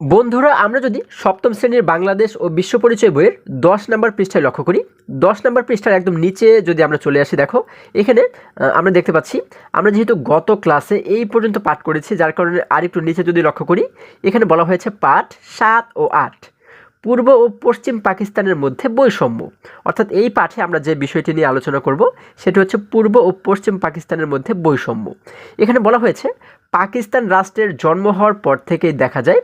বন্ধুরা, আমরা যদি সপ্তম শ্রেণির বাংলাদেশ ও বিশ্ব পরিচয় বইয়ের দশ নম্বর পৃষ্ঠায় লক্ষ্য করি। দশ নম্বর পৃষ্ঠার একদম নিচে যদি আমরা চলে আসি, দেখো, এখানে আমরা দেখতে পাচ্ছি, আমরা যেহেতু গত ক্লাসে এই পর্যন্ত পাঠ করেছি, যার কারণে আর একটু নিচে যদি লক্ষ্য করি, এখানে বলা হয়েছে পাঠ সাত ও আট। পূর্ব ও পশ্চিম পাকিস্তানের মধ্যে বৈষম্য। অর্থাৎ এই পাঠে আমরা যে বিষয়টি নিয়ে আলোচনা করব, সেটি হচ্ছে পূর্ব ও পশ্চিম পাকিস্তানের মধ্যে বৈষম্য। এখানে বলা হয়েছে, পাকিস্তান রাষ্ট্রের জন্ম হওয়ার পর থেকেই দেখা যায়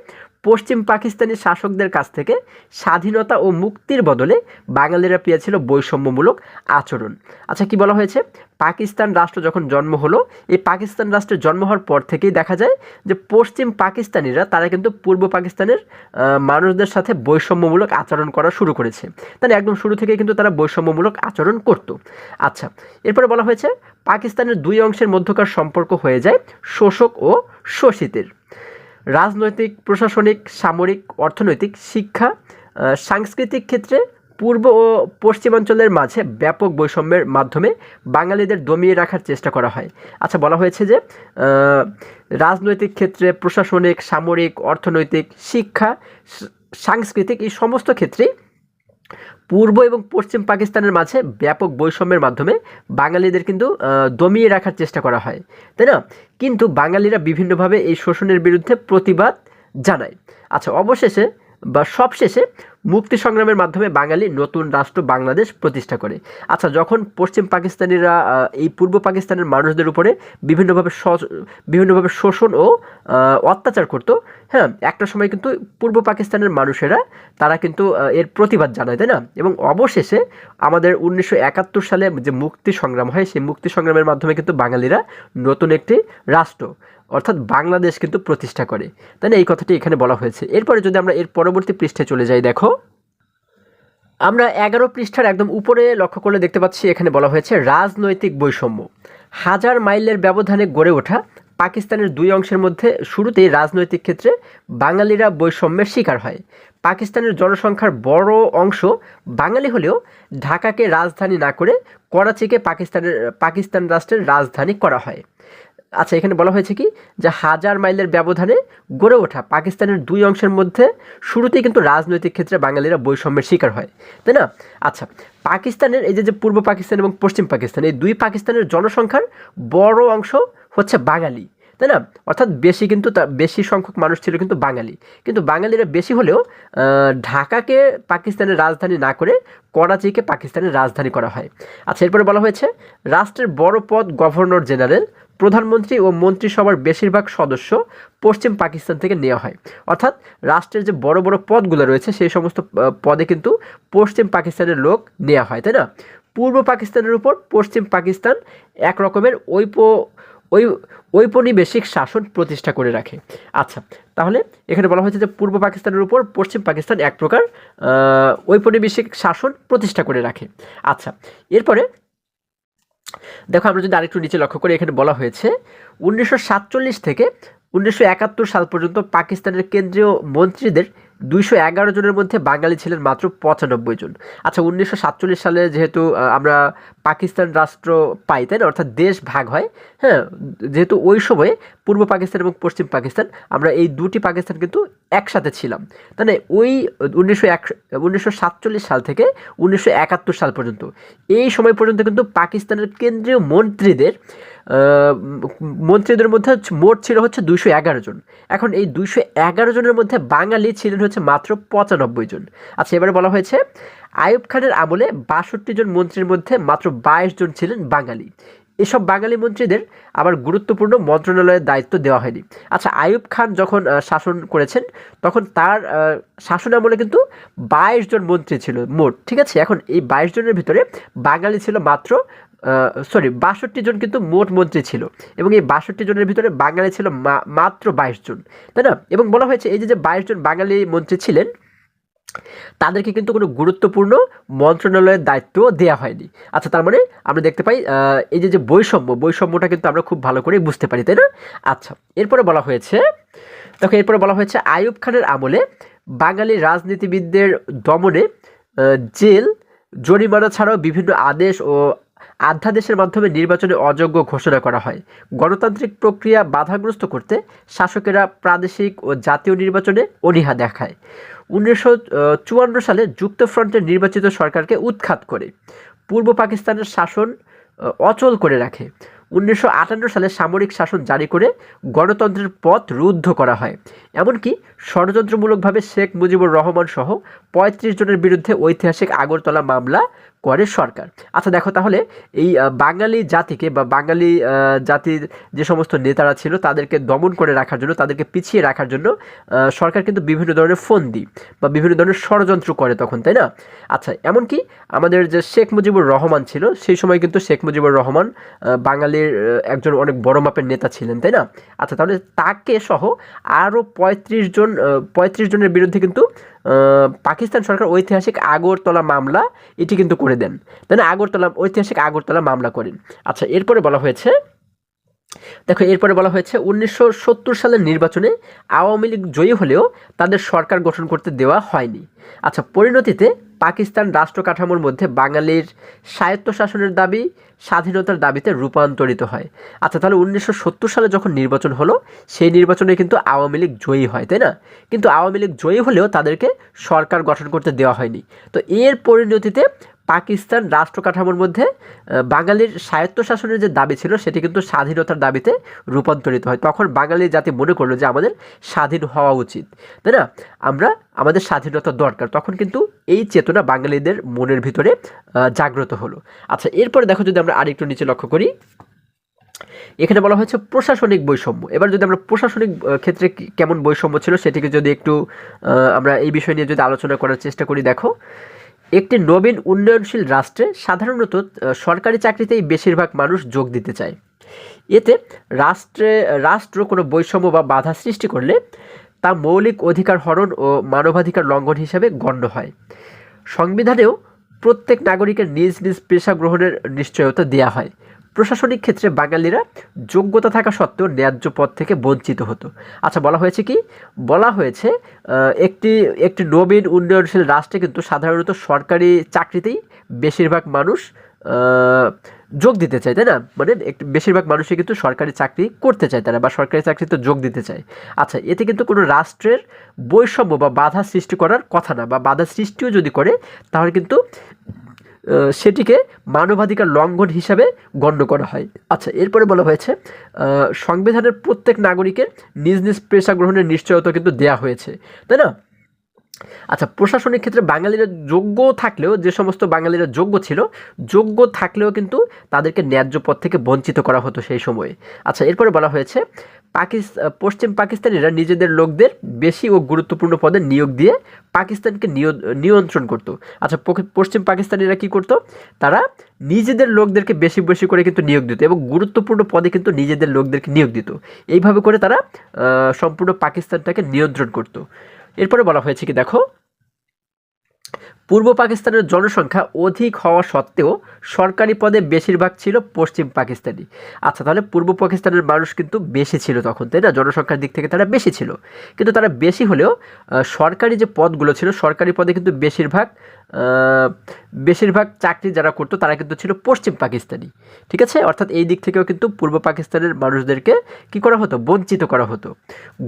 পশ্চিম পাকিস্তানি শাসকদের কাছ থেকে স্বাধীনতা ও মুক্তির বদলে বাঙালিরা পেয়েছিল বৈষম্যমূলক আচরণ। আচ্ছা কি বলা হয়েছে? পাকিস্তান রাষ্ট্র যখন জন্ম হলো, এই পাকিস্তান রাষ্ট্রের জন্ম হওয়ার পর থেকেই দেখা যায় যে পশ্চিম পাকিস্তানিরা, তারা কিন্তু পূর্ব পাকিস্তানের মানুষদের সাথে বৈষম্যমূলক আচরণ করা শুরু করেছে। তাহলে একদম শুরু থেকে কিন্তু তারা বৈষম্যমূলক আচরণ করত। আচ্ছা এরপরে বলা হয়েছে, পাকিস্তানের দুই অংশের মধ্যকার সম্পর্ক হয়ে যায় শোষক ও শোষিতের। রাজনৈতিক, প্রশাসনিক, সামরিক, অর্থনৈতিক, শিক্ষা সাংস্কৃতিক ক্ষেত্রে পূর্ব ও পশ্চিমাঞ্চলের মাঝে ব্যাপক বৈষম্যের মাধ্যমে বাঙালিদের দমিয়ে রাখার চেষ্টা করা হয়। আচ্ছা বলা হয়েছে যে রাজনৈতিক ক্ষেত্রে প্রশাসনিক, সামরিক, অর্থনৈতিক, শিক্ষা, সাংস্কৃতিক এই সমস্ত ক্ষেত্রেই পূর্ব এবং পশ্চিম পাকিস্তানের মাঝে ব্যাপক বৈষম্যের মাধ্যমে বাঙালিদের কিন্তু দমিয়ে রাখার চেষ্টা করা হয়। তাই না? কিন্তু বাঙালিরা বিভিন্নভাবে এই শোষণের বিরুদ্ধে প্রতিবাদ জানায়। আচ্ছা অবশেষে বা সবশেষে মুক্তি সংগ্রামের মাধ্যমে বাঙালি নতুন রাষ্ট্র বাংলাদেশ প্রতিষ্ঠা করে। আচ্ছা যখন পশ্চিম পাকিস্তানিরা এই পূর্ব পাকিস্তানের মানুষদের উপরে বিভিন্নভাবে বিভিন্নভাবে শোষণ ও অত্যাচার করত হ্যাঁ একটা সময় কিন্তু পূর্ব পাকিস্তানের মানুষেরা, তারা কিন্তু এর প্রতিবাদ জানায়, তাই না? এবং অবশেষে আমাদের উনিশশো একাত্তর সালে যে মুক্তি সংগ্রাম হয়, সেই মুক্তি সংগ্রামের মাধ্যমে কিন্তু বাঙালিরা নতুন একটি রাষ্ট্র। অর্থাৎ বাংলাদেশ কিন্তু প্রতিষ্ঠা করে। তাই না? এই কথাটি এখানে বলা হয়েছে। এরপরে যদি আমরা এর পরবর্তী পৃষ্ঠে চলে যাই, দেখো। আমরা এগারো পৃষ্ঠার একদম উপরে লক্ষ্য করলে দেখতে পাচ্ছি, এখানে বলা হয়েছে রাজনৈতিক বৈষম্য। হাজার মাইলের ব্যবধানে গড়ে ওঠা পাকিস্তানের দুই অংশের মধ্যে শুরুতেই রাজনৈতিক ক্ষেত্রে বাঙালিরা বৈষম্যের শিকার হয়। পাকিস্তানের জনসংখ্যার বড় অংশ বাঙালি হলেও ঢাকাকে রাজধানী না করে করাচিকে পাকিস্তানের, পাকিস্তান রাষ্ট্রের রাজধানী করা হয়। আচ্ছা এখানে বলা হয়েছে কি? যে হাজার মাইলের ব্যবধানে গড়ে ওঠা পাকিস্তানের দুই অংশের মধ্যে শুরুতেই কিন্তু রাজনৈতিক ক্ষেত্রে বাঙালিরা বৈষম্যের শিকার হয়, তাই না? আচ্ছা পাকিস্তানের এই যে পূর্ব পাকিস্তান এবং পশ্চিম পাকিস্তান, এই দুই পাকিস্তানের জনসংখ্যার বড় অংশ হচ্ছে বাঙালি, তাই না? অর্থাৎ বেশি কিন্তু বেশি সংখ্যক মানুষ ছিল কিন্তু বাঙালি। কিন্তু বাঙালিরা বেশি হলেও ঢাকাকে পাকিস্তানের রাজধানী না করে করাচিকে পাকিস্তানের রাজধানী করা হয়। আচ্ছা এরপরে বলা হয়েছে, রাষ্ট্রের বড় পদ গভর্নর জেনারেল প্রধানমন্ত্রী ও মন্ত্রিসভার বেশিরভাগ সদস্য পশ্চিম পাকিস্তান থেকে নেওয়া হয়। অর্থাৎ রাষ্ট্রের যে বড় বড় পদগুলো রয়েছে, সেই সমস্ত পদে কিন্তু পশ্চিম পাকিস্তানের লোক নেওয়া হয়, তাই না? পূর্ব পাকিস্তানের উপর পশ্চিম পাকিস্তান এক রকমের ঐপ ওই ঔপনিবেশিক শাসন প্রতিষ্ঠা করে রাখে। আচ্ছা তাহলে এখানে বলা হয়েছে যে পূর্ব পাকিস্তানের উপর পশ্চিম পাকিস্তান এক প্রকার ঔপনিবেশিক শাসন প্রতিষ্ঠা করে রাখে। আচ্ছা এরপরে দেখো, আমরা যদি আরেকটু নিচে লক্ষ্য করি, এখানে বলা হয়েছে, উনিশশো সাতচল্লিশ থেকে উনিশশো একাত্তর সাল পর্যন্ত পাকিস্তানের কেন্দ্রীয় মন্ত্রীদের দুইশো এগারো জনের মধ্যে বাঙালি ছিলেন মাত্র পঁচানব্বই জন। আচ্ছা উনিশশো সাতচল্লিশ সালে যেহেতু আমরা পাকিস্তান রাষ্ট্র পাই, তাই না? অর্থাৎ দেশ ভাগ হয় হ্যাঁ? যেহেতু ওই সময়ে পূর্ব পাকিস্তান এবং পশ্চিম পাকিস্তান, আমরা এই দুটি পাকিস্তান কিন্তু একসাথে ছিলাম। তাই না ওই উনিশশো এক, উনিশশো সাতচল্লিশ সাল থেকে উনিশশো একাত্তর সাল পর্যন্ত, এই সময় পর্যন্ত কিন্তু পাকিস্তানের কেন্দ্রীয় মন্ত্রীদের মন্ত্রীদের মধ্যে মোট ছিল হচ্ছে দুইশো এগারো জন। এখন এই দুইশো এগারো জনের মধ্যে বাঙালি ছিলেন হচ্ছে মাত্র পঁচানব্বই জন। আচ্ছা এবারে বলা হয়েছে, আইয়ুব খানের আমলে বাষট্টি জন মন্ত্রীর মধ্যে মাত্র বাইশ জন ছিলেন বাঙালি। এসব বাঙালি মন্ত্রীদের আবার গুরুত্বপূর্ণ মন্ত্রণালয়ের দায়িত্ব দেওয়া হয়নি। আচ্ছা আইয়ুব খান যখন শাসন করেছেন, তখন তার শাসন আমলে কিন্তু বাইশ জন মন্ত্রী ছিল মোট, ঠিক আছে? এখন এই বাইশ জনের ভিতরে বাঙালি ছিল মাত্র সরি বাষট্টি জন কিন্তু মোট মন্ত্রী ছিল। এবং এই বাষট্টি জনের ভিতরে বাঙালি ছিল মাত্র বাইশ জন। তাই না? এবং বলা হয়েছে এই যে বাইশ জন বাঙালি মন্ত্রী ছিলেন, তাদেরকে কিন্তু কোনো গুরুত্বপূর্ণ মন্ত্রণালয়ের দায়িত্ব দেওয়া হয়নি। আচ্ছা তার মানে আমরা দেখতে পাই এই যে যে বৈষম্য, বৈষম্যটা কিন্তু আমরা খুব ভালো করে বুঝতে পারি, তাই না? আচ্ছা এরপরে বলা হয়েছে, দেখো, এরপরে বলা হয়েছে, আইয়ুব খানের আমলে বাঙালি রাজনীতিবিদদের দমনে জেল, জরিমানা ছাড়াও বিভিন্ন আদেশ ও অধ্যাদেশের মাধ্যমে নির্বাচনে অযোগ্য ঘোষণা করা হয়। গণতান্ত্রিক প্রক্রিয়া বাধাগ্রস্ত করতে শাসকেরা প্রাদেশিক ও জাতীয় নির্বাচনে অনীহা দেখায়। উনিশশো চুয়ান্ন সালে যুক্তফ্রন্টের নির্বাচিত সরকারকে উৎখাত করে। পূর্ব পাকিস্তানের শাসন অচল করে রাখে। উনিশশো আটান্ন সালে সামরিক শাসন জারি করে গণতন্ত্রের পথ রুদ্ধ করা হয়। এমনকি ষড়যন্ত্রমূলকভাবে শেখ মুজিবুর রহমান সহ পঁয়ত্রিশ জনের বিরুদ্ধে ঐতিহাসিক আগরতলা মামলা করে সরকার। আচ্ছা দেখো তাহলে এই বাঙালি জাতিকে বা বাঙালি জাতির যে সমস্ত নেতারা ছিল তাদেরকে দমন করে রাখার জন্য, তাদেরকে পিছিয়ে রাখার জন্য সরকার কিন্তু বিভিন্ন ধরনের ফন্দি বা বিভিন্ন ধরনের ষড়যন্ত্র করে তখন, তাই না? আচ্ছা এমনকি আমাদের যে শেখ মুজিবুর রহমান ছিল, সেই সময় কিন্তু শেখ মুজিবুর রহমান বাঙালির একজন অনেক বড় মাপের নেতা ছিলেন, তাই না? আচ্ছা তাহলে তাকে সহ আরও পঁয়ত্রিশ জন পঁয়ত্রিশ জনের বিরুদ্ধে কিন্তু পাকিস্তান সরকার ঐতিহাসিক আগরতলা মামলা এটি কিন্তু করে দেন। তাই না? আগরতলা, ঐতিহাসিক আগরতলা মামলা করেন। আচ্ছা এরপরে বলা হয়েছে, দেখো, এরপরে বলা হয়েছে, উনিশশো সত্তর সালের নির্বাচনে আওয়ামী লীগ জয়ী হলেও তাদের সরকার গঠন করতে দেওয়া হয়নি। আচ্ছা পরিণতিতে পাকিস্তান রাষ্ট্র কাঠামোর মধ্যে বাঙালির স্বায়ত্তশাসনের দাবি, স্বাধীনতার দাবিতে রূপান্তরিত হয়। আচ্ছা তাহলে উনিশশো সত্তর সালে যখন নির্বাচন হলো, সেই নির্বাচনে কিন্তু আওয়ামী লীগ জয়ী হয়, তাই না? কিন্তু আওয়ামী লীগ জয়ী হলেও তাদেরকে সরকার গঠন করতে দেওয়া হয়নি। তো এর পরিণতিতে পাকিস্তান রাষ্ট্র কাঠামোর মধ্যে বাঙালির স্বায়ত্তশাসনের যে দাবি ছিল, সেটি কিন্তু স্বাধীনতার দাবিতে রূপান্তরিত হয়। তখন বাঙালি জাতি মনে করল যে আমাদের স্বাধীন হওয়া উচিত। তাই না? আমরা, আমাদের স্বাধীনতা দরকার। তখন কিন্তু এই চেতনা বাঙালিদের মনের ভিতরে জাগ্রত হলো। আচ্ছা এরপরে দেখো যদি আমরা আরেকটু নিচে লক্ষ্য করি, এখানে বলা হয়েছে প্রশাসনিক বৈষম্য। এবার যদি আমরা প্রশাসনিক ক্ষেত্রে কেমন বৈষম্য ছিল সেটিকে যদি একটু আমরা এই বিষয় নিয়ে যদি আলোচনা করার চেষ্টা করি, দেখো একটি নবীন উন্নয়নশীল রাষ্ট্রে সাধারণত সরকারি চাকরিতেই বেশিরভাগ মানুষ যোগ দিতে চায়। এতে রাষ্ট্রে, রাষ্ট্র কোনো বৈষম্য বা বাধা সৃষ্টি করলে তা মৌলিক অধিকার হরণ ও মানবাধিকার লঙ্ঘন হিসাবে গণ্য হয়। সংবিধানেও প্রত্যেক নাগরিকের নিজ নিজ পেশা গ্রহণের নিশ্চয়তা দেওয়া হয়। প্রশাসনিক ক্ষেত্রে বাঙালিরা যোগ্যতা থাকা সত্ত্বেও ন্যায্য পদ থেকে বঞ্চিত হতো। আচ্ছা বলা হয়েছে কি? বলা হয়েছে একটি একটি নবীন উন্নয়নশীল রাষ্ট্রে কিন্তু সাধারণত সরকারি চাকরিতেই বেশিরভাগ মানুষ যোগ দিতে চায়, তাই না? মানে একটু, বেশিরভাগ মানুষই কিন্তু সরকারি চাকরি করতে চায় তারা বা সরকারি চাকরিতে যোগ দিতে চায়। আচ্ছা এতে কিন্তু কোনো রাষ্ট্রের বৈষম্য বা বাধা সৃষ্টি করার কথা না বা বাধা সৃষ্টিও যদি করে, তাহলে কিন্তু সেটিকে মানবাধিকার লঙ্ঘন হিসাবে গণ্য করা হয়। আচ্ছা এরপরে বলা হয়েছে সংবিধানের প্রত্যেক নাগরিকের নিজ নিজ পেশা গ্রহণের নিশ্চয়তা কিন্তু দেয়া হয়েছে, তাই না? আচ্ছা প্রশাসনিক ক্ষেত্রে বাঙালিরা যোগ্য থাকলেও, যে সমস্ত বাঙালিরা যোগ্য ছিল, যোগ্য থাকলেও কিন্তু তাদেরকে ন্যায্য পদ থেকে বঞ্চিত করা হতো সেই সময়ে। আচ্ছা এরপরে বলা হয়েছে পশ্চিম পাকিস্তানিরা নিজেদের লোকদের বেশি ও গুরুত্বপূর্ণ পদে নিয়োগ দিয়ে পাকিস্তানকে নিয়- নিয়ন্ত্রণ করত। আচ্ছা পশ্চিম পাকিস্তানিরা কি করত? তারা নিজেদের লোকদেরকে বেশি বেশি করে কিন্তু নিয়োগ দিত এবং গুরুত্বপূর্ণ পদে কিন্তু নিজেদের লোকদেরকে নিয়োগ দিত। এইভাবে করে তারা সম্পূর্ণ পাকিস্তানটাকে নিয়ন্ত্রণ করত। এরপরে বলা হয়েছে কি, দেখো পূর্ব পাকিস্তানের জনসংখ্যা অধিক হওয়া সত্ত্বেও সরকারি পদে বেশিরভাগ ছিল পশ্চিম পাকিস্তানি। আচ্ছা তাহলে পূর্ব পাকিস্তানের মানুষ কিন্তু বেশি ছিল তখন, তাই না? জনসংখ্যার দিক থেকে তারা বেশি ছিল। কিন্তু তারা বেশি হলেও সরকারি যে পদগুলো ছিল, সরকারি পদে কিন্তু বেশিরভাগ বেশিরভাগ চাকরি যারা করতো, তারা কিন্তু ছিল পশ্চিম পাকিস্তানি। ঠিক আছে? অর্থাৎ এই দিক থেকেও কিন্তু পূর্ব পাকিস্তানের মানুষদেরকে কি করা হতো? বঞ্চিত করা হতো।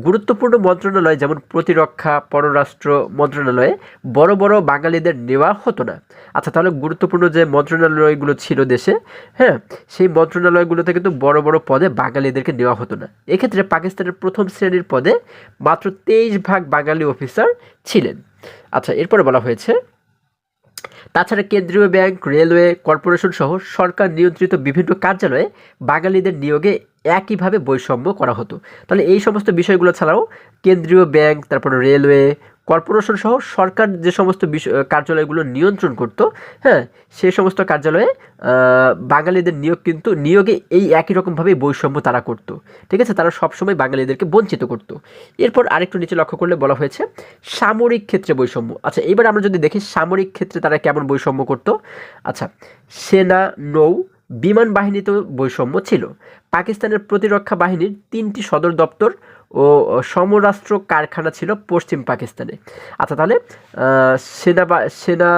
গুরুত্বপূর্ণ মন্ত্রণালয় যেমন প্রতিরক্ষা, পররাষ্ট্র মন্ত্রণালয়ে বড় বড় বাঙালিদের নেওয়া হতো না। আচ্ছা তাহলে গুরুত্বপূর্ণ যে মন্ত্রণালয়গুলো ছিল দেশে হ্যাঁ সেই মন্ত্রণালয়গুলোতে কিন্তু বড় বড় পদে বাঙালিদেরকে নেওয়া হতো না। এক্ষেত্রে পাকিস্তানের প্রথম শ্রেণির পদে মাত্র তেইশ ভাগ বাঙালি অফিসার ছিলেন। আচ্ছা এরপরে বলা হয়েছে তাছাড়া কেন্দ্রীয় ব্যাংক, রেলওয়ে, কর্পোরেশন সহ সরকার নিয়ন্ত্রিত বিভিন্ন কার্যালয়ে বাঙালিদের নিয়োগে একইভাবে বৈষম্য করা হতো। তাহলে এই সমস্ত বিষয়গুলো ছাড়াও কেন্দ্রীয় ব্যাংক, তারপর রেলওয়ে কর্পোরেশন সহ সরকার যে সমস্ত কার্যালয়গুলো নিয়ন্ত্রণ করত হ্যাঁ সেই সমস্ত কার্যালয়ে বাঙালিদের নিয়োগ কিন্তু, নিয়োগে এই একই রকমভাবেই বৈষম্য তারা করত। ঠিক আছে? তারা সবসময় বাঙালিদেরকে বঞ্চিত করত। এরপর আরেকটু নিচে লক্ষ্য করলে বলা হয়েছে, সামরিক ক্ষেত্রে বৈষম্য। আচ্ছা এবার আমরা যদি দেখি সামরিক ক্ষেত্রে তারা কেমন বৈষম্য করত? আচ্ছা সেনা, নৌ, বিমান বাহিনীতেও বৈষম্য ছিল। পাকিস্তানের প্রতিরক্ষা বাহিনীর তিনটি সদর দপ্তর ও সমরাষ্ট্র কারখানা ছিল পশ্চিম পাকিস্তানে। আচ্ছা তাহলে সেনা সেনা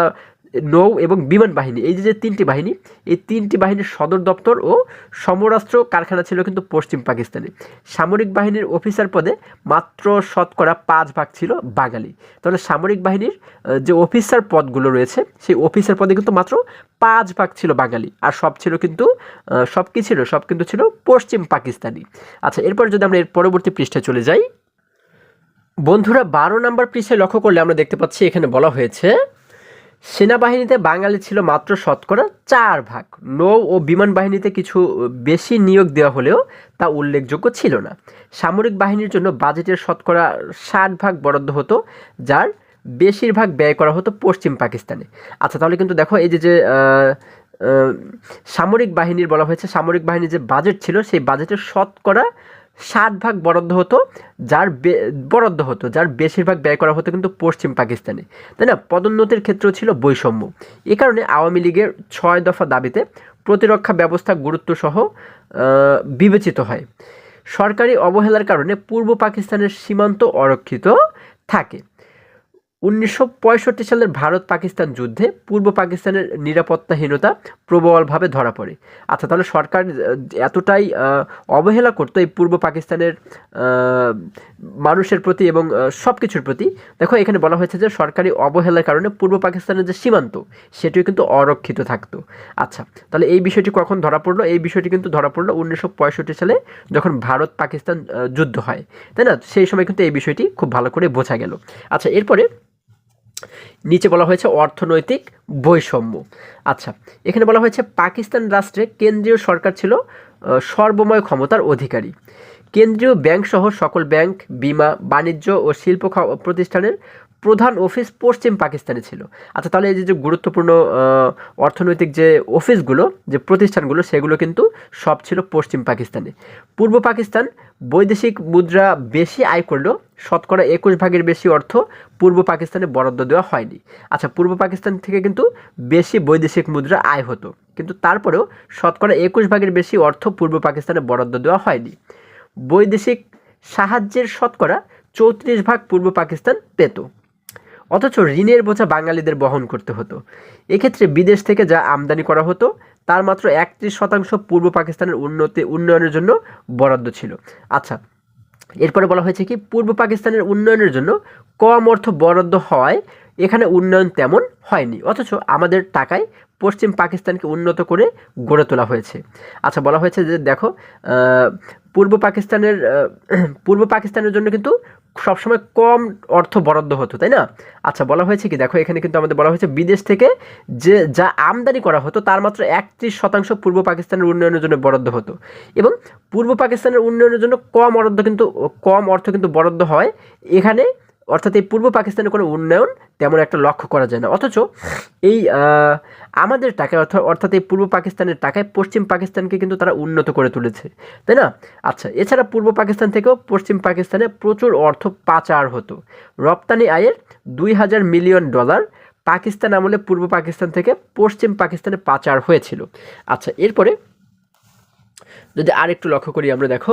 নৌ এবং বিমান বাহিনী, এই যে তিনটি বাহিনী, এই তিনটি বাহিনীর সদর দপ্তর ও সমরাস্ত্র কারখানা ছিল কিন্তু পশ্চিম পাকিস্তানে। সামরিক বাহিনীর অফিসার পদে মাত্র শতকরা পাঁচ ভাগ ছিল বাঙালি। তাহলে সামরিক বাহিনীর যে অফিসার পদগুলো রয়েছে, সেই অফিসার পদে কিন্তু মাত্র পাঁচ ভাগ ছিল বাঙালি। আর সব ছিল কিন্তু সব কি ছিল? সব কিন্তু ছিল পশ্চিম পাকিস্তানি। আচ্ছা এরপর যদি আমরা এর পরবর্তী পৃষ্ঠে চলে যাই। বন্ধুরা, বারো নম্বর পৃষ্ঠায় লক্ষ্য করলে আমরা দেখতে পাচ্ছি, এখানে বলা হয়েছে সেনাবাহিনীতে বাঙালি ছিল মাত্র শতকরা চার ভাগ। নৌ ও বিমান বাহিনীতে কিছু বেশি নিয়োগ দেওয়া হলেও তা উল্লেখযোগ্য ছিল না। সামরিক বাহিনীর জন্য বাজেটের শতকরা ষাট ভাগ বরাদ্দ হতো, যার বেশিরভাগ ব্যয় করা হতো পশ্চিম পাকিস্তানে। আচ্ছা তাহলে কিন্তু দেখো এই যে যে সামরিক বাহিনীর বলা হয়েছে, সামরিক বাহিনীর যে বাজেট ছিল, সেই বাজেটের শতকরা ষাট ভাগ বরাদ্দ হতো, যার বরাদ্দ হতো, যার বেশিরভাগ ব্যয় করা হতো কিন্তু পশ্চিম পাকিস্তানে। তাই না? পদোন্নতির ক্ষেত্রেও ছিল বৈষম্য। এ কারণে আওয়ামী লীগের ছয় দফা দাবিতে প্রতিরক্ষা ব্যবস্থা গুরুত্বসহ সহ বিবেচিত হয়। সরকারি অবহেলার কারণে পূর্ব পাকিস্তানের সীমান্ত অরক্ষিত থাকে। উনিশশো পঁয়ষট্টি সালের ভারত পাকিস্তান যুদ্ধে পূর্ব পাকিস্তানের নিরাপত্তাহীনতা প্রবলভাবে ধরা পড়ে। আচ্ছা তাহলে সরকার এতটাই অবহেলা করতো এই পূর্ব পাকিস্তানের মানুষের প্রতি এবং সব কিছুর প্রতি। দেখো, এখানে বলা হয়েছে যে সরকারি অবহেলার কারণে পূর্ব পাকিস্তানের যে সীমান্ত, সেটিও কিন্তু অরক্ষিত থাকতো। আচ্ছা তাহলে এই বিষয়টি কখন ধরা পড়ল? এই বিষয়টি কিন্তু ধরা পড়ল উনিশশো পঁয়ষট্টি সালে যখন ভারত পাকিস্তান যুদ্ধ হয়। তাই না? সেই সময় কিন্তু এই বিষয়টি খুব ভালো করে বোঝা গেল। আচ্ছা এরপরে নিচে বলা হয়েছে অর্থনৈতিক বৈষম্য। আচ্ছা এখানে বলা হয়েছে পাকিস্তান রাষ্ট্রে কেন্দ্রীয় সরকার ছিল সর্বময় ক্ষমতার অধিকারী। কেন্দ্রীয় ব্যাংক সহ সকল ব্যাংক, বিমা, বাণিজ্য ও শিল্প প্রতিষ্ঠানের প্রধান অফিস পশ্চিম পাকিস্তানে ছিল। আচ্ছা তাহলে এই যে যে গুরুত্বপূর্ণ অর্থনৈতিক যে অফিসগুলো, যে প্রতিষ্ঠানগুলো, সেগুলো কিন্তু সব ছিল পশ্চিম পাকিস্তানে। পূর্ব পাকিস্তান বৈদেশিক মুদ্রা বেশি আয় করলেও শতকরা একুশ ভাগের বেশি অর্থ পূর্ব পাকিস্তানে বরাদ্দ দেওয়া হয়নি। আচ্ছা পূর্ব পাকিস্তান থেকে কিন্তু বেশি বৈদেশিক মুদ্রা আয় হতো, কিন্তু তারপরেও শতকরা একুশ ভাগের বেশি অর্থ পূর্ব পাকিস্তানে বরাদ্দ দেওয়া হয়নি। বৈদেশিক সাহায্যের শতকরা চৌত্রিশ ভাগ পূর্ব পাকিস্তান পেত। অথচ ঋণের বোঝা বাঙালিদের বহন করতে হতো। এক্ষেত্রে বিদেশ থেকে যা আমদানি করা হতো, তার মাত্র একত্রিশ শতাংশ পূর্ব পাকিস্তানের উন্নতি, উন্নয়নের জন্য বরাদ্দ ছিল। আচ্ছা এরপরে বলা হয়েছে কি, পূর্ব পাকিস্তানের উন্নয়নের জন্য কম অর্থ বরাদ্দ হয় এখানে উন্নয়ন তেমন হয়নি, অথচ আমাদের টাকায় পশ্চিম পাকিস্তানকে উন্নত করে গড়ে তোলা হয়েছে। আচ্ছা বলা হয়েছে যে দেখো পূর্ব পাকিস্তানের পূর্ব পাকিস্তানের জন্য কিন্তু সবসময় কম অর্থ বরাদ্দ হতো, তাই না? আচ্ছা বলা হয়েছে কি, দেখো এখানে কিন্তু আমাদের বলা হয়েছে বিদেশ থেকে যে, যা আমদানি করা হতো তার মাত্র একত্রিশ শতাংশ পূর্ব পাকিস্তানের উন্নয়নের জন্য বরাদ্দ হতো। এবং পূর্ব পাকিস্তানের উন্নয়নের জন্য কম অর্থ কিন্তু, কম অর্থ কিন্তু বরাদ্দ হয় এখানে অর্থাৎ এই পূর্ব পাকিস্তানের কোনো উন্নয়ন তেমন একটা লক্ষ্য করা যায় না। অথচ এই আমাদের টাকায় অর্থাৎ অর্থাৎ এই পূর্ব পাকিস্তানের টাকায় পশ্চিম পাকিস্তানকে কিন্তু তারা উন্নত করে তুলেছে। তাই না? আচ্ছা এছাড়া পূর্ব পাকিস্তান থেকেও পশ্চিম পাকিস্তানে প্রচুর অর্থ পাচার হতো। রপ্তানি আয়ের দুই হাজার মিলিয়ন ডলার পাকিস্তান আমলে পূর্ব পাকিস্তান থেকে পশ্চিম পাকিস্তানে পাচার হয়েছিল। আচ্ছা এরপরে যদি আরেকটু লক্ষ্য করি আমরা, দেখো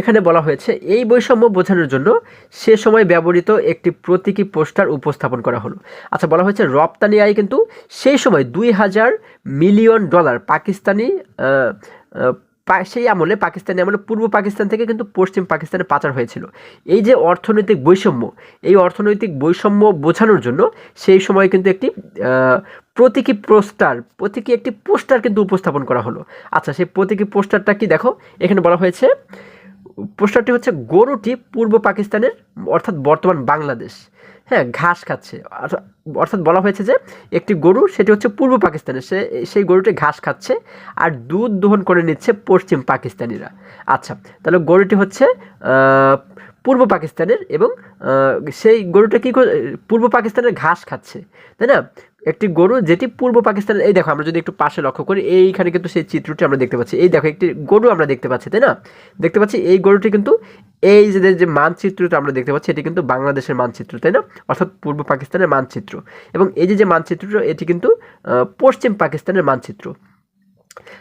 এখানে বলা হয়েছে, এই বৈষম্য বোঝানোর জন্য সে সময় ব্যবহৃত একটি প্রতীকী পোস্টার উপস্থাপন করা হলো। আচ্ছা বলা হয়েছে, রপ্তানি আয় কিন্তু সেই সময় দুই হাজার মিলিয়ন ডলার পাকিস্তানি সেই আমলে পাকিস্তানি আমলে পূর্ব পাকিস্তান থেকে কিন্তু পশ্চিম পাকিস্তানে পাচার হয়েছিল। এই যে অর্থনৈতিক বৈষম্য, এই অর্থনৈতিক বৈষম্য বোঝানোর জন্য সেই সময় কিন্তু একটি প্রতীকী পোস্টার, প্রতীকী একটি পোস্টার কিন্তু উপস্থাপন করা হলো। আচ্ছা সেই প্রতীকী পোস্টারটা কি দেখো, এখানে বলা হয়েছে পোস্টারটি হচ্ছে, গরুটি পূর্ব পাকিস্তানের, অর্থাৎ বর্তমান বাংলাদেশ। হ্যাঁ ঘাস খাচ্ছে। অর্থাৎ- অর্থাৎ বলা হয়েছে যে, একটি গরু, সেটি হচ্ছে পূর্ব পাকিস্তানের, সে, সেই গরুটি ঘাস খাচ্ছে আর দুধ দোহন করে নিচ্ছে পশ্চিম পাকিস্তানিরা। আচ্ছা তাহলে গরুটি হচ্ছে পূর্ব পাকিস্তানের এবং সেই গরুটা কী পূর্ব পাকিস্তানের ঘাস খাচ্ছে, তাই না? একটি গরু যেটি পূর্ব পাকিস্তানের, এই দেখো আমরা যদি একটু পাশে লক্ষ্য করি, এইখানে কিন্তু সেই চিত্রটি আমরা দেখতে পাচ্ছি। এই দেখো, একটি গরু আমরা দেখতে পাচ্ছি, তাই না? দেখতে পাচ্ছি, এই গরুটি কিন্তু এই যে যে মানচিত্রটা আমরা দেখতে পাচ্ছি, এটি কিন্তু বাংলাদেশের মানচিত্র, তাই না? অর্থাৎ পূর্ব পাকিস্তানের মানচিত্র। এবং এই যে যে মানচিত্রটা, এটি কিন্তু পশ্চিম পাকিস্তানের মানচিত্র।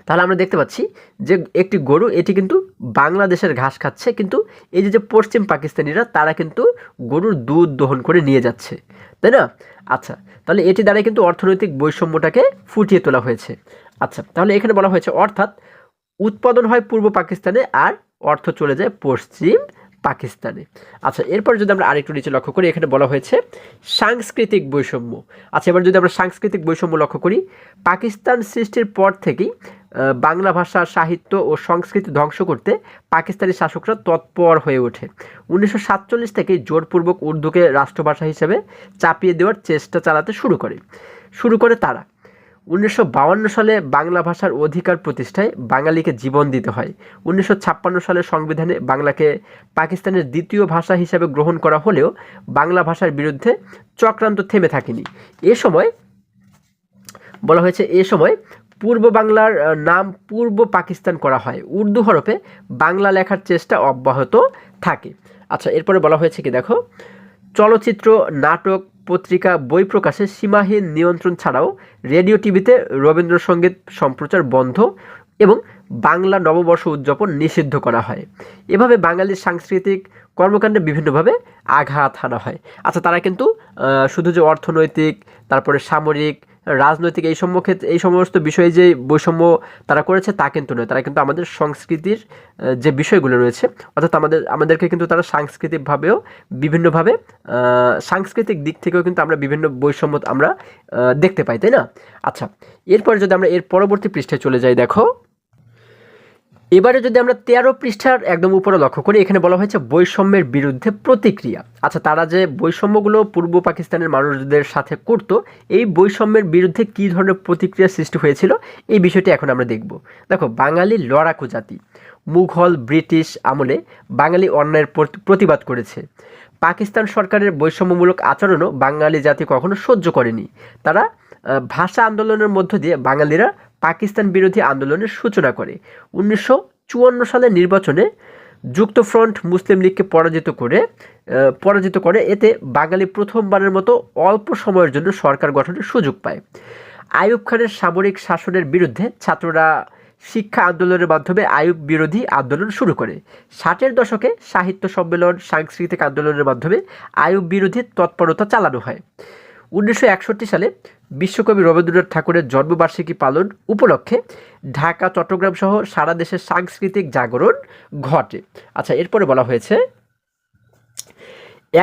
তাহলে আমরা দেখতে পাচ্ছি যে একটি গরু, এটি কিন্তু বাংলাদেশের ঘাস খাচ্ছে, কিন্তু এই যে পশ্চিম পাকিস্তানিরা, তারা কিন্তু গরুর দুধ দহন করে নিয়ে যাচ্ছে। তাই না? আচ্ছা তাহলে এটি দ্বারা কিন্তু অর্থনৈতিক বৈষম্যটাকে ফুটিয়ে তোলা হয়েছে। আচ্ছা তাহলে এখানে বলা হয়েছে, অর্থাৎ উৎপাদন হয় পূর্ব পাকিস্তানে আর অর্থ চলে যায় পশ্চিম পাকিস্তানে। আচ্ছা এরপর যদি আমরা আরেকটু নিচে লক্ষ্য করি, এখানে বলা হয়েছে সাংস্কৃতিক বৈষম্য। আচ্ছা এবার যদি আমরা সাংস্কৃতিক বৈষম্য লক্ষ্য করি, পাকিস্তান সৃষ্টির পর থেকেই বাংলা ভাষা সাহিত্য ও সংস্কৃতি ধ্বংস করতে পাকিস্তানি শাসকরা তৎপর হয়ে ওঠে। উনিশশো সাতচল্লিশ থেকেই জোরপূর্বক উর্দুকে রাষ্ট্রভাষা হিসেবে চাপিয়ে দেওয়ার চেষ্টা চালাতে শুরু করে। শুরু করে তারা। উনিশশো সালে বাংলা ভাষার অধিকার প্রতিষ্ঠায় বাঙালিকে জীবন দিতে হয়। উনিশশো সালের সংবিধানে বাংলাকে পাকিস্তানের দ্বিতীয় ভাষা হিসাবে গ্রহণ করা হলেও বাংলা ভাষার বিরুদ্ধে চক্রান্ত থেমে থাকেনি। এ সময় বলা হয়েছে, এ সময় পূর্ব বাংলার নাম পূর্ব পাকিস্তান করা হয়। উর্দু হরফে বাংলা লেখার চেষ্টা অব্যাহত থাকে। আচ্ছা এরপরে বলা হয়েছে কি, দেখো। চলচ্চিত্র, নাটক, পত্রিকা, বই প্রকাশে সীমাহীন নিয়ন্ত্রণ ছাড়াও রেডিও, টিভিতে রবীন্দ্রসঙ্গীত সম্প্রচার বন্ধ এবং বাংলা নববর্ষ উদযাপন নিষিদ্ধ করা হয়। এভাবে বাঙালির সাংস্কৃতিক কর্মকাণ্ডে বিভিন্নভাবে আঘাত হানা হয়। আচ্ছা তারা কিন্তু শুধু যে অর্থনৈতিক, তারপরে সামরিক রাজনৈতিক এই সম্মুখে এই সমস্ত বিষয়ে যে বৈষম্য তারা করেছে তা কিন্তু নয়। তারা কিন্তু আমাদের সংস্কৃতির যে বিষয়গুলো রয়েছে, অর্থাৎ আমাদের, আমাদেরকে কিন্তু তারা সাংস্কৃতিকভাবেও বিভিন্নভাবে সাংস্কৃতিক দিক থেকেও কিন্তু আমরা বিভিন্ন বৈষম্য আমরা দেখতে পাই, তাই না? আচ্ছা এরপরে যদি আমরা এর পরবর্তী পৃষ্ঠায় চলে যাই, দেখো। এবারে যদি আমরা তেরো পৃষ্ঠার একদম উপরে লক্ষ্য করি, এখানে বলা হয়েছে বৈষম্যের বিরুদ্ধে প্রতিক্রিয়া। আচ্ছা তারা যে বৈষম্যগুলো পূর্ব পাকিস্তানের মানুষদের সাথে করত, এই বৈষম্যের বিরুদ্ধে কী ধরনের প্রতিক্রিয়া সৃষ্টি হয়েছিল, এই বিষয়টি এখন আমরা দেখব। দেখো, বাঙালি লড়াকু জাতি, মুঘল, ব্রিটিশ আমলে বাঙালি অন্যায়ের প্রতি- প্রতিবাদ করেছে। পাকিস্তান সরকারের বৈষম্যমূলক আচরণও বাঙালি জাতি কখনো সহ্য করেনি। তারা ভাষা আন্দোলনের মধ্য দিয়ে বাঙালিরা পাকিস্তান বিরোধী আন্দোলনের সূচনা করে। উনিশশো চুয়ান্ন সালের নির্বাচনে যুক্তফ্রন্ট মুসলিম লীগকে পরাজিত করে পরাজিত করে। এতে বাঙালি প্রথমবারের মতো অল্প সময়ের জন্য সরকার গঠনের সুযোগ পায়। আইয়ুব খানের সামরিক শাসনের বিরুদ্ধে ছাত্ররা শিক্ষা আন্দোলনের মাধ্যমে আইয়ুব বিরোধী আন্দোলন শুরু করে। ষাটের দশকে সাহিত্য সম্মেলন, সাংস্কৃতিক আন্দোলনের মাধ্যমে আইয়ুব বিরোধী তৎপরতা চালানো হয়। উনিশশো একষট্টি সালে বিশ্বকবি রবীন্দ্রনাথ ঠাকুরের জন্মবার্ষিকী পালন উপলক্ষে ঢাকা, চট্টগ্রাম সহ সারা দেশের সাংস্কৃতিক জাগরণ ঘটে। আচ্ছা এরপরে বলা হয়েছে,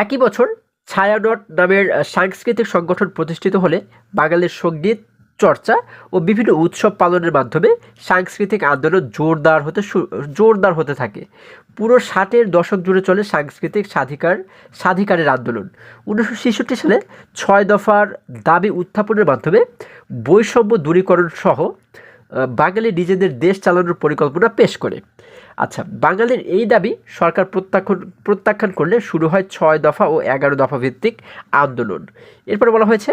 একই বছর ছায়ানট নামের সাংস্কৃতিক সংগঠন প্রতিষ্ঠিত হলে বাঙালির সংগীত চর্চা ও বিভিন্ন উৎসব পালনের মাধ্যমে সাংস্কৃতিক আন্দোলন জোরদার হতে জোরদার হতে থাকে। পুরো ষাটের দশক জুড়ে চলে সাংস্কৃতিক স্বাধিকার, স্বাধিকারের আন্দোলন। উনিশশো ছেষট্টি সালে ছয় দফার দাবি উত্থাপনের মাধ্যমে বৈষম্য দূরীকরণ সহ বাঙালি নিজেদের দেশ চালানোর পরিকল্পনা পেশ করে। আচ্ছা বাঙালির এই দাবি সরকার প্রত্যাখ্যান প্রত্যাখ্যান করলে শুরু হয় ছয় দফা ও এগারো দফা ভিত্তিক আন্দোলন। এরপরে বলা হয়েছে,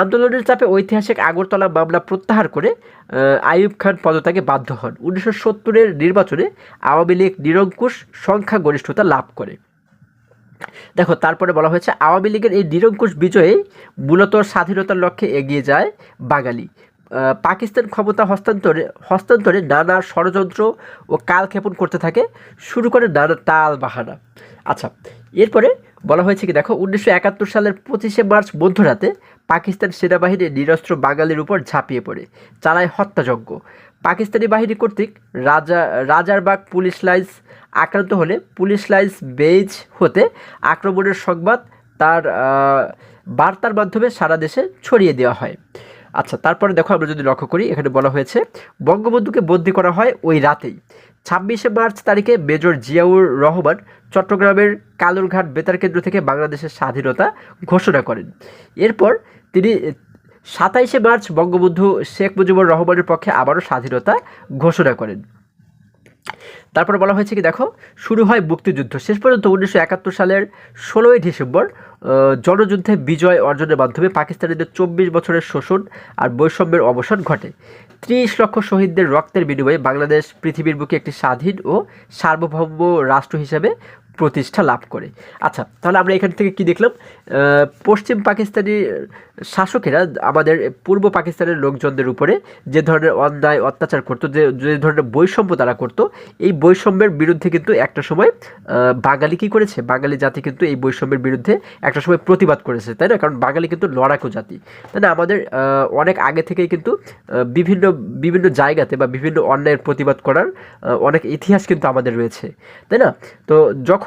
আন্দোলনের চাপে ঐতিহাসিক আগরতলা মামলা প্রত্যাহার করে আইয়ুব খান পদত্যাগে বাধ্য হন। উনিশশো সত্তরের নির্বাচনে আওয়ামী লীগ নিরঙ্কুশ সংখ্যাগরিষ্ঠতা লাভ করে। দেখো, তারপরে বলা হয়েছে, আওয়ামী লীগের এই নিরঙ্কুশ বিজয়ে মূলত স্বাধীনতার লক্ষ্যে এগিয়ে যায় বাঙালি। পাকিস্তান ক্ষমতা হস্তান্তরে হস্তান্তরে নানা ষড়যন্ত্র ও কালক্ষেপণ করতে থাকে। শুরু করে নানা তাল বাহানা। আচ্ছা এরপরে বলা হয়েছে কি, দেখো, উনিশশো একাত্তর সালের পঁচিশে মার্চ মধ্যরাতে পাকিস্তান সেনাবাহিনী নিরস্ত্র বাঙালির উপর ঝাঁপিয়ে পড়ে, চালায় হত্যাযজ্ঞ। পাকিস্তানি বাহিনী কর্তৃক রাজা, রাজারবাগ পুলিশ লাইন্স আক্রান্ত হলে পুলিশ লাইন্স বেজ হতে আক্রমণের সংবাদ তার বার্তার মাধ্যমে সারা দেশে ছড়িয়ে দেওয়া হয়। আচ্ছা তারপরে দেখো আমরা যদি লক্ষ্য করি, এখানে বলা হয়েছে, বঙ্গবন্ধুকে বন্দি করা হয় ওই রাতেই। ছাব্বিশে মার্চ তারিখে মেজর জিয়াউর রহমান চট্টগ্রামের কালুরঘাট বেতার কেন্দ্র থেকে বাংলাদেশের স্বাধীনতা ঘোষণা করেন। এরপর তিনি সাতাইশে মার্চ বঙ্গবন্ধু শেখ মুজিবুর রহমানের পক্ষে আবারও স্বাধীনতা ঘোষণা করেন। তারপরে বলা হয়েছে কি, দেখো, শুরু হয় মুক্তিযুদ্ধ। শেষ পর্যন্ত উনিশশো একাত্তর সালের ষোলোই ডিসেম্বর জনযুদ্ধে বিজয় অর্জনের মাধ্যমে পাকিস্তানিদের চব্বিশ বছরের শোষণ আর বৈষম্যের অবসান ঘটে। ত্রিশ লক্ষ শহীদদের রক্তের বিনিময়ে বাংলাদেশ পৃথিবীর বুকে একটি স্বাধীন ও সার্বভৌম রাষ্ট্র হিসেবে প্রতিষ্ঠা লাভ করে। আচ্ছা তাহলে আমরা এখান থেকে কি দেখলাম? পশ্চিম পাকিস্তানি শাসকেরা আমাদের পূর্ব পাকিস্তানের লোকজনদের উপরে যে ধরনের অন্যায়, অত্যাচার করতো, যে যে ধরনের বৈষম্য তারা করতো, এই বৈষম্যের বিরুদ্ধে কিন্তু একটা সময় বাঙালি কি করেছে? বাঙালি জাতি কিন্তু এই বৈষম্যের বিরুদ্ধে একটা সময় প্রতিবাদ করেছে, তাই না? কারণ বাঙালি কিন্তু লড়াকু জাতি। তাই না? আমাদের অনেক আগে থেকেই কিন্তু বিভিন্ন বিভিন্ন জায়গাতে বা বিভিন্ন অন্যায়ের প্রতিবাদ করার অনেক ইতিহাস কিন্তু আমাদের রয়েছে, তাই না? তো যখন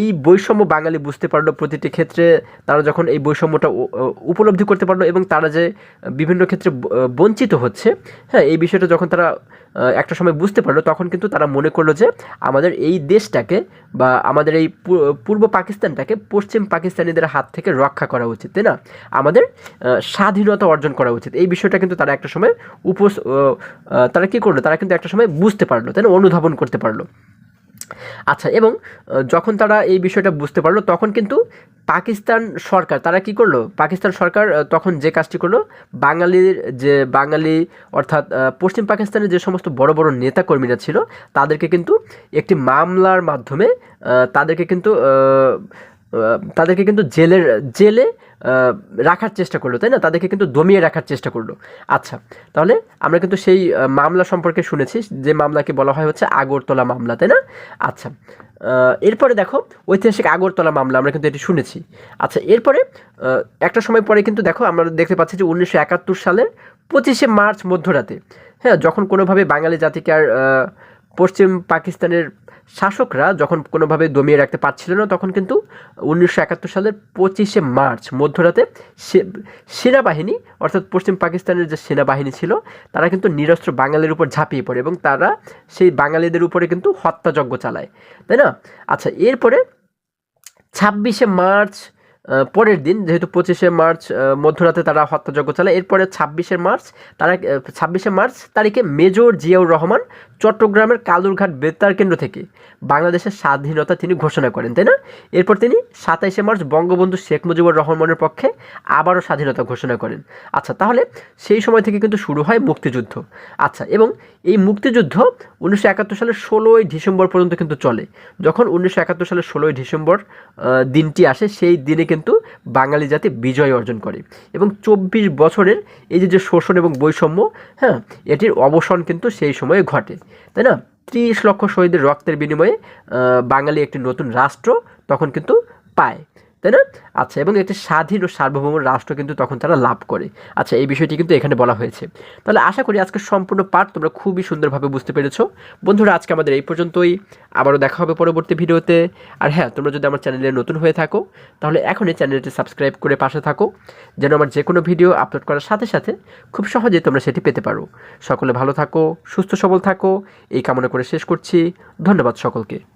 এই বৈষম্য বাঙালি বুঝতে পারল প্রতিটি ক্ষেত্রে, তারা যখন এই বৈষম্যটা উপলব্ধি করতে পারল এবং তারা যে বিভিন্ন ক্ষেত্রে বঞ্চিত হচ্ছে হ্যাঁ এই বিষয়টা যখন তারা একটা সময় বুঝতে পারল, তখন কিন্তু তারা মনে করল যে আমাদের এই দেশটাকে বা আমাদের এই পূর্ব পাকিস্তানটাকে পশ্চিম পাকিস্তানিদের হাত থেকে রক্ষা করা উচিত, তাই না? আমাদের স্বাধীনতা অর্জন করা উচিত। এই বিষয়টা কিন্তু তারা একটা সময় উপস তারা কী করল? তারা কিন্তু একটা সময় বুঝতে পারল, তাই না? অনুধাবন করতে পারল। আচ্ছা এবং যখন তারা এই বিষয়টা বুঝতে পারল, তখন কিন্তু পাকিস্তান সরকার, তারা কি করল? পাকিস্তান সরকার তখন যে কাজটি করল, বাঙালির যে বাঙালি, অর্থাৎ পশ্চিম পাকিস্তানের যে সমস্ত বড় বড় নেতাকর্মীরা ছিল, তাদেরকে কিন্তু একটি মামলার মাধ্যমে তাদেরকে কিন্তু তাদেরকে কিন্তু জেলের, জেলে রাখার চেষ্টা করল, তাই না? তাদেরকে কিন্তু দমিয়ে রাখার চেষ্টা করল। আচ্ছা তাহলে আমরা কিন্তু সেই মামলা সম্পর্কে শুনেছি, যে মামলাকে বলা হয় হচ্ছে আগরতলা মামলা, তাই না? আচ্ছা এরপরে দেখো, ঐতিহাসিক আগরতলা মামলা, আমরা কিন্তু এটি শুনেছি। আচ্ছা এরপরে একটা সময় পরে কিন্তু দেখো, আমরা দেখতে পাচ্ছি যে উনিশশো একাত্তর সালের পঁচিশে মার্চ মধ্যরাতে হ্যাঁ যখন কোনোভাবে বাঙালি জাতিকে আর পশ্চিম পাকিস্তানের শাসকরা যখন কোনোভাবে দমিয়ে রাখতে পারছিল না, তখন কিন্তু উনিশশো একাত্তর সালের পঁচিশে মার্চ, মধ্যরাতে সেনাবাহিনী, অর্থাৎ পশ্চিম পাকিস্তানের যে সেনাবাহিনী ছিল, তারা কিন্তু নিরস্ত্র বাঙালির উপর ঝাঁপিয়ে পড়ে এবং তারা সেই বাঙালিদের উপরে কিন্তু হত্যাযজ্ঞ চালায়। তাই না? আচ্ছা এরপরে ছাব্বিশে মার্চ পরের দিন, যেহেতু পঁচিশে মার্চ মধ্যরাতে তারা হত্যাযজ্ঞ চালায়, এরপরে ছাব্বিশে মার্চ তারা ছাব্বিশে মার্চ তারিখে মেজর জিয়াউর রহমান চট্টগ্রামের কালুরঘাট বেতার কেন্দ্র থেকে বাংলাদেশের স্বাধীনতা তিনি ঘোষণা করেন, তাই না? এরপর তিনি সাতাইশে মার্চ বঙ্গবন্ধু শেখ মুজিবুর রহমানের পক্ষে আবারও স্বাধীনতা ঘোষণা করেন। আচ্ছা তাহলে সেই সময় থেকে কিন্তু শুরু হয় মুক্তিযুদ্ধ। আচ্ছা এবং এই মুক্তিযুদ্ধ উনিশশো একাত্তর সালের ষোলোই ডিসেম্বর পর্যন্ত কিন্তু চলে। যখন উনিশশো একাত্তর সালের ষোলোই ডিসেম্বর দিনটি আসে, সেই দিনে কিন্তু বাঙালি জাতি বিজয় অর্জন করে। এবং চব্বিশ বছরের এই যে যে শোষণ এবং বৈষম্য হ্যাঁ এটির অবসান কিন্তু সেই সময়ে ঘটে। তাই না? ত্রিশ লক্ষ শহীদের রক্তের বিনিময়ে বাঙালি একটি নতুন রাষ্ট্র তখন কিন্তু পায়। তাই না? আচ্ছা এবং একটি স্বাধীন ও সার্বভৌম রাষ্ট্র কিন্তু তখন তারা লাভ করে। আচ্ছা এই বিষয়টি কিন্তু এখানে বলা হয়েছে। তাহলে আশা করি আজকে সম্পূর্ণ পাঠ তোমরা খুবই সুন্দরভাবে বুঝতে পেরেছ। বন্ধুরা, আজকে আমাদের এই পর্যন্তই। আবারও দেখা হবে পরবর্তী ভিডিওতে। আর হ্যাঁ তোমরা যদি আমার চ্যানেলে নতুন হয়ে থাকো, তাহলে এখনই চ্যানেলটি সাবস্ক্রাইব করে পাশে থাকো, যেন আমার যে কোনো ভিডিও আপলোড করার সাথে সাথে খুব সহজেই তোমরা সেটি পেতে পারো। সকলে ভালো থাকো, সুস্থ সবল থাকো। এই কামনা করে শেষ করছি। ধন্যবাদ সকলকে।